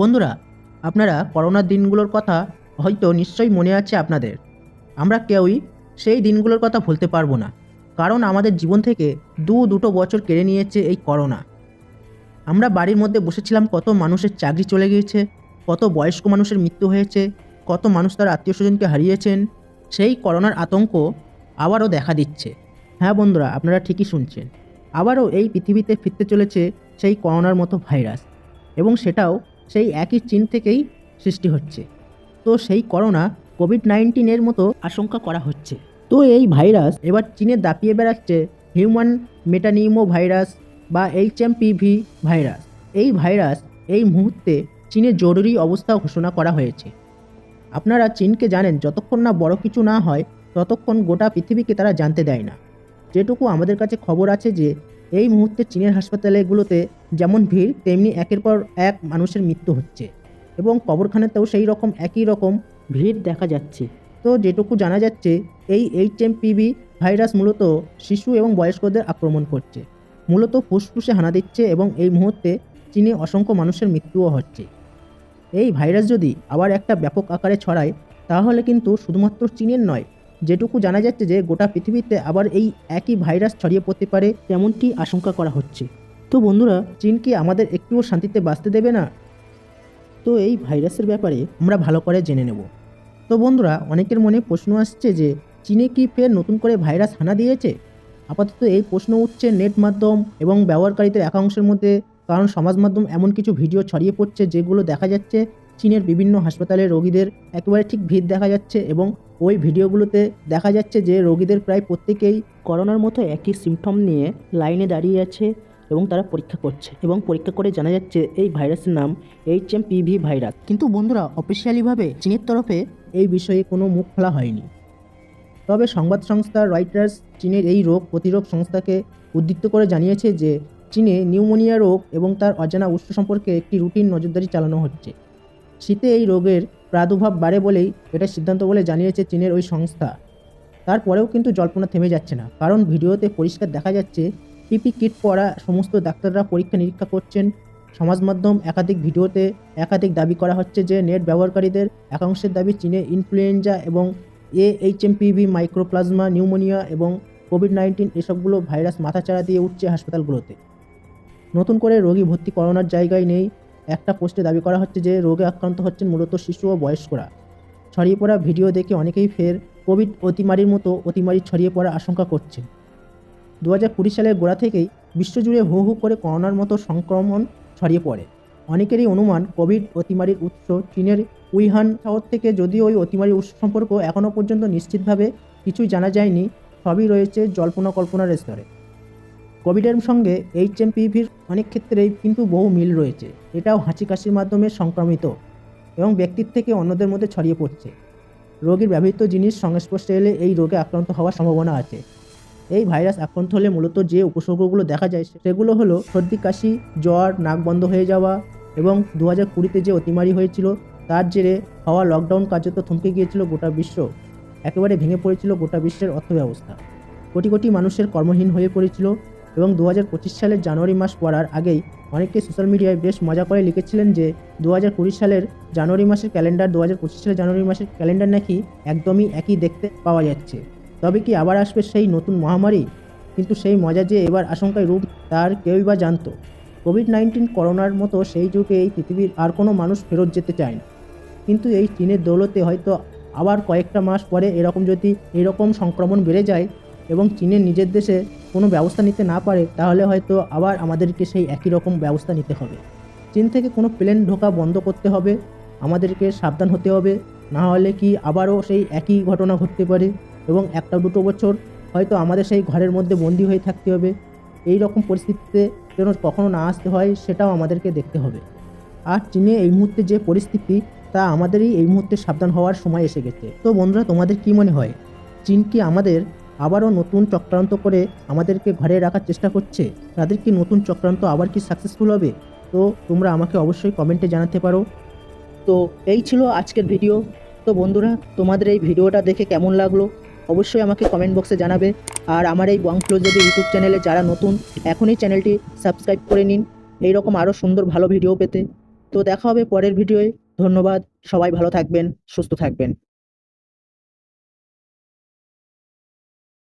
বন্ধুরা, আপনারা করোনার দিনগুলোর কথা হয়তো নিশ্চয়ই মনে আছে আপনাদের। আমরা কেউই সেই দিনগুলোর কথা ভুলতে পারব না, কারণ আমাদের জীবন থেকে দু দুটো বছর কেড়ে নিয়েছে এই করোনা। আমরা বাড়ির মধ্যে বসেছিলাম, কত মানুষের চাকরি চলে গিয়েছে, কত বয়স্ক মানুষের মৃত্যু হয়েছে, কত মানুষ তার আত্মীয় স্বজনকে হারিয়েছেন, সেই করোনার আতঙ্ক আবারও দেখা দিচ্ছে। হ্যাঁ বন্ধুরা, আপনারা ঠিকই শুনছেন। আবারও এই পৃথিবীতে ফিরতে চলেছে সেই করোনার মতো ভাইরাস, এবং সেটাও সেই একই চীন থেকেই সৃষ্টি হচ্ছে। তো সেই করোনা কোভিড নাইন্টিনের মতো আশঙ্কা করা হচ্ছে। তো এই ভাইরাস এবার চীনে দাপিয়ে বেড়াচ্ছে হিউম্যান মেটানিউমো ভাইরাস বা এইচ এম পিভি ভাইরাস। এই ভাইরাস এই মুহূর্তে চীনে জরুরি অবস্থা ঘোষণা করা হয়েছে। আপনারা চীনকে জানেন, যতক্ষণ না বড় কিছু না হয়, ততক্ষণ গোটা পৃথিবীকে তারা জানতে দেয় না। যেটুকু আমাদের কাছে খবর আছে যে এই মুহূর্তে চীনের হাসপাতালগুলোতে যেমন ভিড়, তেমনি একের পর এক মানুষের মৃত্যু হচ্ছে। এবং কবরখানাতেও সেই রকম, একই রকম ভিড় দেখা যাচ্ছে। তো যেটুকু জানা যাচ্ছে, এই এইচ এম পিভি ভাইরাস মূলত শিশু এবং বয়স্কদের আক্রমণ করছে। মূলত ফুসফুসে হানা দিচ্ছে এবং এই মুহূর্তে চীনে অসংখ্য মানুষের মৃত্যুও হচ্ছে। এই ভাইরাস যদি আবার একটা ব্যাপক আকারে ছড়ায়, তাহলে কিন্তু শুধুমাত্র চীনের নয় যেটুকু জানা যাচ্ছে যে গোটা পৃথিবীতে আবার এই একই ভাইরাস ছড়িয়ে পড়তে পারে তেমনটি আশঙ্কা করা হচ্ছে। তো বন্ধুরা, চীন কি আমাদের একটুও শান্তিতে বাঁচতে দেবে না? তো এই ভাইরাসের ব্যাপারে আমরা ভালো করে জেনে নেব। তো বন্ধুরা, অনেকের মনে প্রশ্ন আসছে যে, চীনে কি ফের নতুন করে ভাইরাস হানা দিয়েছে? আপাতত এই প্রশ্ন উঠছে নেট মাধ্যম এবং ব্যবহারকারীদের একাংশের মধ্যে, কারণ সমাজ মাধ্যম এমন কিছু ভিডিও ছড়িয়ে পড়ছে যেগুলো দেখা যাচ্ছে চীনের বিভিন্ন হাসপাতালে রোগীদের একেবারে ঠিক ভিড় দেখা যাচ্ছে এবং ওই ভিডিওগুলোতে দেখা যাচ্ছে যে রোগীদের প্রায় প্রত্যেকেই করোনার মতো একই সিমটম নিয়ে লাইনে দাঁড়িয়ে আছে এবং তারা পরীক্ষা করছে এবং পরীক্ষা করে জানা যাচ্ছে এই ভাইরাসের নাম এইচ এম পিভি ভাইরাস কিন্তু বন্ধুরা অফিসিয়ালিভাবে চীনের তরফে এই বিষয়ে কোনো মুখ খোলা হয়নি। তবে সংবাদ সংস্থা রয়টার্স চীনের এই রোগ প্রতিরোধ সংস্থাকে উদ্ধৃত করে জানিয়েছে যে, চীনে নিউমোনিয়া রোগ এবং তার অজানা উৎস সম্পর্কে একটি রুটিন নজরদারি চালানো হচ্ছে। শীতে এই রোগের প্রাদুর্ভাব বাড়ে বলেই এটা সিদ্ধান্ত বলে জানিয়েছে চীনের ওই সংস্থা। তারপরেও কিন্তু জল্পনা থেমে যাচ্ছে না। কারণ ভিডিওতে পরিষ্কার দেখা যাচ্ছে, পিপি কিট পরা সমস্ত ডাক্তাররা পরীক্ষা নিরীক্ষা করছেন। সমাজ মাধ্যম একাধিক ভিডিওতে একাধিক দাবি করা হচ্ছে যে নেট ব্যবহারকারীদের একাংশের দাবি চীনে ইনফ্লুয়েঞ্জা এবং এ H M PV mycoplasma, pneumonia এবং কোভিড নাইন্টিন এসবগুলো ভাইরাস মাথাচাড়া দিয়ে উঠছে হাসপাতালগুলোতে। নতুন করে রোগী ভর্তি করোনার জায়গায় নেই একটা পোস্টে দাবি করা হচ্ছে যে, রোগে আক্রান্ত হচ্ছেন মূলত শিশু ও বয়স্করা। ছড়িয়ে পড়া ভিডিও দেখে অনেকেই ফের কোভিড অতিমারির মতো অতিমারি ছড়িয়ে পড়ার আশঙ্কা করছে। দু হাজার কুড়ি সালের গোড়া থেকেই বিশ্বজুড়ে হু হু করে করোনার মতো সংক্রমণ ছড়িয়ে পড়ে। অনেকেরই অনুমান কোভিড অতিমারির উৎস চীনের উইহান শহর থেকে যদিও ওই অতিমারির উৎস সম্পর্ক এখনও পর্যন্ত নিশ্চিতভাবে কিছুই জানা যায়নি, সবই রয়েছে জল্পনা কল্পনার স্তরে। কোভিডের সঙ্গে এইচ এম পিভির অনেক ক্ষেত্রেই কিন্তু বহু মিল রয়েছে। এটাও হাঁচি কাশির মাধ্যমে সংক্রমিত এবং ব্যক্তির থেকে অন্যদের মধ্যে ছড়িয়ে পড়ছে। রোগীর ব্যবহৃত জিনিস সংস্পর্শে এলে এই রোগে আক্রান্ত হওয়ার সম্ভাবনা আছে। এই ভাইরাস আক্রান্ত হলে মূলত যে উপসর্গগুলো দেখা যায় সেগুলো হলো সর্দি, কাশি, জ্বর, নাক বন্ধ হয়ে যাওয়া এবং দু হাজার কুড়িতে যে অতিমারি হয়েছিল, তার জেরে হওয়া লকডাউন কার্যত থমকে গিয়েছিল গোটা বিশ্ব। একেবারে ভেঙে পড়েছিল গোটা বিশ্বের অর্থব্যবস্থা। কোটি কোটি মানুষের কর্মহীন হয়ে পড়েছিল এবং দু হাজার পঁচিশ সালের জানুয়ারি মাস পড়ার আগেই অনেকে সোশ্যাল মিডিয়ায় বেশ মজা করে লিখেছিলেন যে দু হাজার কুড়ি সালের জানুয়ারি মাসের ক্যালেন্ডার দু হাজার পঁচিশ সালের জানুয়ারি মাসের ক্যালেন্ডার নাকি একদমই একই দেখতে পাওয়া যাচ্ছে। তবে কি আবার আসবে সেই নতুন মহামারী? কিন্তু সেই মজা যে এবার আশঙ্কায় রূপ, তার কেউই বা জানতো। কোভিড নাইন্টিন করোনার মতো সেই যুগে এই পৃথিবীর আর কোনো মানুষ ফেরত যেতে চায় না কিন্তু এই চীনের দৌলতে হয়তো আবার কয়েকটা মাস পরে এরকম যদি এরকম সংক্রমণ বেড়ে যায় এবং চীনের নিজের দেশে কোনো ব্যবস্থা নিতে না পারে, তাহলে হয়তো আবার আমাদেরকে সেই একই রকম ব্যবস্থা নিতে হবে। চীন থেকে কোনো প্লেন ঢোকা বন্ধ করতে হবে, আমাদেরকে সাবধান হতে হবে, না হলে কি আবারও সেই একই ঘটনা ঘটতে পারে এবং একটা দুটো বছর হয়তো আমাদের সেই ঘরের মধ্যে বন্দি হয়ে থাকতে হবে। এই রকম পরিস্থিতিতে যেন কখনো না আসতে হয়, সেটাও আমাদেরকে দেখতে হবে। আর চীনে এই মুহূর্তে যে পরিস্থিতি, তা আমাদেরই এই মুহূর্তে সাবধান হওয়ার সময় এসে গেছে। তো বন্ধুরা, তোমাদের কি মনে হয়? চীন কি আমাদের আবারও নতুন চক্রান্ত করে আমাদেরকে ঘরে রাখার চেষ্টা করছে। তাদের কি নতুন চক্রান্ত আবার কি সাকসেসফুল হবে? তো তোমরা আমাকে অবশ্যই কমেন্টে জানাতে পারো। তো এই ছিল আজকের ভিডিও তো বন্ধুরা, তোমাদের এই ভিডিওটা দেখে কেমন লাগল? অবশ্যই আমাকে কমেন্ট বক্সে জানাবে। আর আমার এই বং ফ্লোজের ইউটিউব চ্যানেলে যারা নতুন, এখনই চ্যানেলটি সাবস্ক্রাইব করে নিন। এইরকম আরও সুন্দর ভালো ভিডিও পেতে। তো দেখা হবে পরের ভিডিওয়ে ধন্যবাদ। সবাই ভালো থাকবেন, সুস্থ থাকবেন।